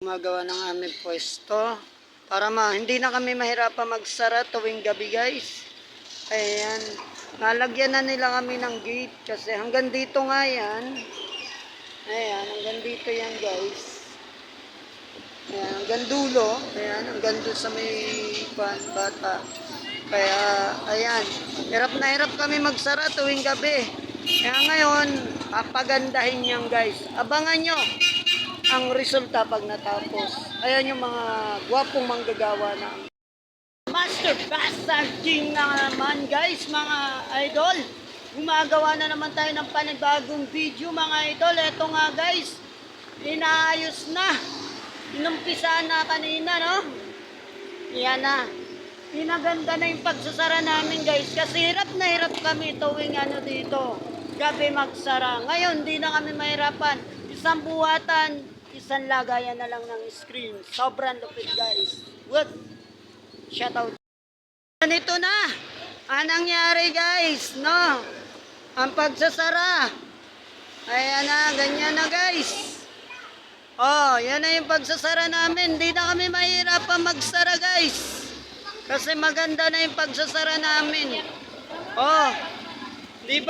Gumagawa ng aming pwesto para ma hindi na kami mahirapan magsara tuwing gabi guys. Ayan. Nalagyan na nila kami ng gate kasi hanggang dito nga yan. Ayan, hanggang dito yan guys. Ayan, hanggang dulo. Ayan, hanggang doon sa may pan, bata. Kaya, ayan. Hirap na hirap kami magsara tuwing gabi. Kaya ngayon, papagandahin yan guys. Abangan nyo ang resulta pag natapos. Ayan yung mga gwapong manggagawa na. Master Bastard King na naman guys, mga idol. Gumagawa na naman tayo ng panibagong video mga idol. Ito nga guys, inaayos na. Inumpisa na kanina, no? Yan na. Pinaganda na yung pagsasara namin guys. Kasi hirap na hirap kami tuwing ano dito. Gabi magsara. Ngayon, di na kami mahirapan. Isang buhatan, isang lagayan na lang ng screen. Sobrang lupit guys. Good. Shout out. Ganito na. Ang nangyari guys, no? Ang pagsasara. Ayan na, ganyan na guys. Oh, yan na yung pagsasara namin. Hindi na kami mahirapan magsara guys. Kasi maganda na yung pagsasara namin. Oh, di ba?